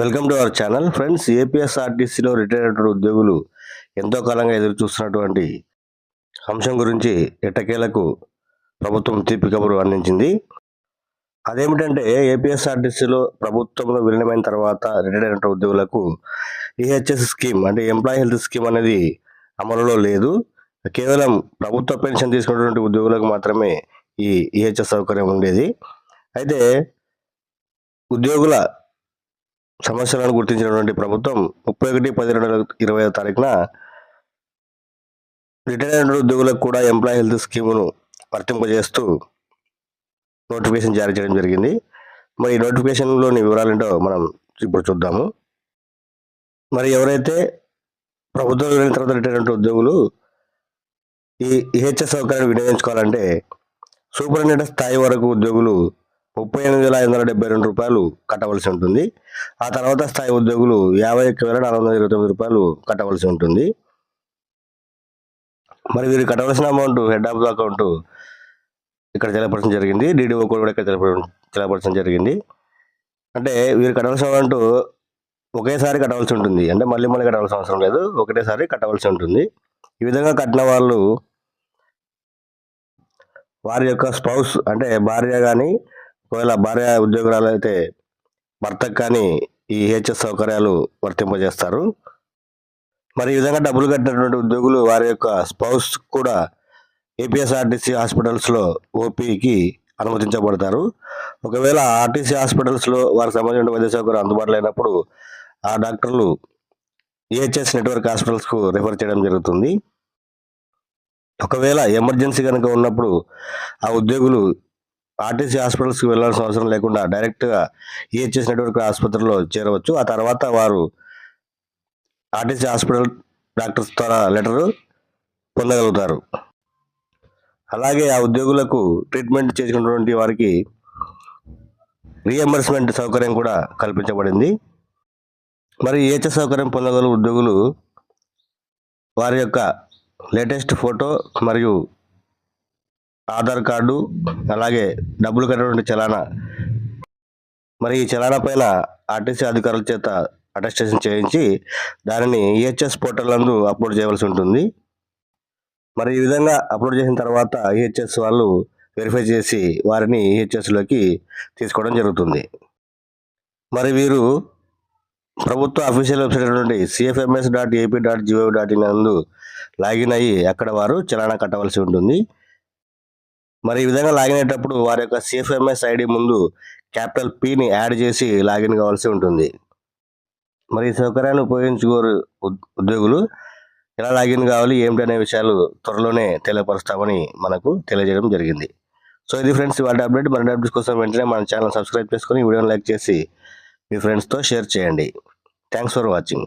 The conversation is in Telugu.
Welcome to our channel friends ఏపీఎస్ఆర్టీసీలో retire అయిన ఉద్యోగులు ఎంతో కాలంగా ఎదురు చూస్తున్నటువంటి అంశం గురించి ఎట్టకేలకు ప్రభుత్వం తీపి కబురు అందించింది. అదేమిటంటే ఏపీఎస్ఆర్టీసీలో ప్రభుత్వంలో విలీనమైన తర్వాత రిటైర్ అయిన ఉద్యోగులకు ఈహెచ్ఎస్ స్కీమ్ అంటే ఎంప్లాయీ హెల్త్ స్కీమ్ అనేది అమలులో లేదు. కేవలం ప్రభుత్వ పెన్షన్ తీసుకున్నటువంటి ఉద్యోగులకు మాత్రమే ఈ ఈహెచ్ఎస్ సౌకర్యం ఉండేది. అయితే ఉద్యోగుల సమస్యలను గుర్తించినటువంటి ప్రభుత్వం ముప్పై ఒకటి పది రెండు ఇరవై ఐదు తారీఖున రిటైర్ అయిన ఉద్యోగులకు కూడా ఎంప్లాయీ హెల్త్ స్కీమును వర్తింపజేస్తూ నోటిఫికేషన్ జారీ చేయడం జరిగింది. మరి ఈ నోటిఫికేషన్లోని వివరాలేంటో మనం ఇప్పుడు చూద్దాము. మరి ఎవరైతే ప్రభుత్వం వెళ్ళిన తర్వాత రిటైర్ అయిన ఉద్యోగులు ఈ ఈహెచ్ఎస్ సౌకర్యాన్ని వినియోగించుకోవాలంటే సూపరింటెండెంట్ స్థాయి వరకు ఉద్యోగులు ముప్పై ఎనిమిది వేల ఐదు వందల డెబ్బై రెండు రూపాయలు కట్టవలసి ఉంటుంది. ఆ తర్వాత స్థాయి ఉద్యోగులు యాభై ఒక్క వేల నాలుగు వందల ఇరవై తొమ్మిది రూపాయలు కట్టవలసి ఉంటుంది. మరి వీరు కట్టవలసిన amount head of the account ఇక్కడ తెలపడం జరిగింది. డీడీఓ కూడా ఇక్కడ తెలపడం తెలపడం జరిగింది. అంటే వీరు కట్టవలసిన అమౌంట్ ఒకేసారి కట్టవలసి ఉంటుంది. అంటే మళ్ళీ మళ్ళీ కట్టవలసిన అవసరం లేదు. ఒకటేసారి కట్టవలసి ఉంటుంది. ఈ విధంగా కట్టిన వాళ్ళు వారి యొక్క స్పౌస్ అంటే భార్య కానీ ఒకవేళ భార్య ఉద్యోగురాలు అయితే భర్తకు కానీ ఈ హెచ్ఎస్ సౌకర్యాలు వర్తింపజేస్తారు. మరి ఈ విధంగా డబ్బులు కట్టినటువంటి ఉద్యోగులు వారి యొక్క స్పౌస్ కూడా ఏపీఎస్ఆర్టీసీ హాస్పిటల్స్లో ఓపీకి అనుమతించబడతారు. ఒకవేళ ఆర్టీసీ హాస్పిటల్స్లో వారికి సంబంధించిన వైద్య సౌకర్యం అందుబాటులో లేనప్పుడు ఆ డాక్టర్లు ఏహెచ్ఎస్ నెట్వర్క్ హాస్పిటల్స్కు రిఫర్ చేయడం జరుగుతుంది. ఒకవేళ ఎమర్జెన్సీ కనుక ఉన్నప్పుడు ఆ ఉద్యోగులు ఆర్టీసీ హాస్పిటల్స్కి వెళ్ళాల్సిన అవసరం లేకుండా డైరెక్ట్గా ఈహెచ్ఎస్ నెట్వర్క్ ఆసుపత్రిలో చేరవచ్చు. ఆ తర్వాత వారు ఆర్టీసీ హాస్పిటల్ డాక్టర్స్ ద్వారా లెటరు పొందగలుగుతారు. అలాగే ఆ ఉద్యోగులకు ట్రీట్మెంట్ చేసుకున్నటువంటి వారికి రీఎంబర్స్మెంట్ సౌకర్యం కూడా కల్పించబడింది. మరి ఈహెచ్ఎస్ సౌకర్యం పొందగల ఉద్యోగులు వారి యొక్క లేటెస్ట్ ఫోటో మరియు ఆధార్ కార్డు అలాగే డబ్బులు కట్టినటువంటి చలానా. మరి ఈ చలానా పైన ఆర్టీసీ అధికారుల చేత అటెస్టేషన్ చేయించి దానిని ఈహెచ్ఎస్ పోర్టల్ నందు అప్లోడ్ చేయవలసి ఉంటుంది. మరి ఈ విధంగా అప్లోడ్ చేసిన తర్వాత ఈహెచ్ఎస్ వాళ్ళు వెరిఫై చేసి వారిని ఈహెచ్ఎస్లోకి తీసుకోవడం జరుగుతుంది. మరి వీరు ప్రభుత్వ అఫీషియల్ వెబ్సైట్ అయినటువంటి CFMS dot AP dot GOV dot in నందు లాగిన్ అయ్యి అక్కడ వారు చలానా కట్టవలసి ఉంటుంది. మరి ఈ విధంగా లాగిన్ అయ్యేటప్పుడు వారి యొక్క సిఎఫ్ఎంఎస్ ఐడి ముందు క్యాపిటల్ పిని యాడ్ చేసి లాగిన్ కావాల్సి ఉంటుంది. మరి ఈ సౌకర్యాన్ని ఉపయోగించుకోరు ఉద్- ఉద్యోగులు. ఎలా లాగిన్ కావాలి ఏమిటి అనే విషయాలు త్వరలోనే తెలియపరుస్తామని మనకు తెలియజేయడం జరిగింది. సో ఇది ఫ్రెండ్స్ వాటి అప్డేట్. మరిన్ని అప్డేట్స్ కోసం వెంటనే మన ఛానల్ సబ్స్క్రైబ్ చేసుకొని వీడియోని లైక్ చేసి మీ ఫ్రెండ్స్తో షేర్ చేయండి. Thanks for watching.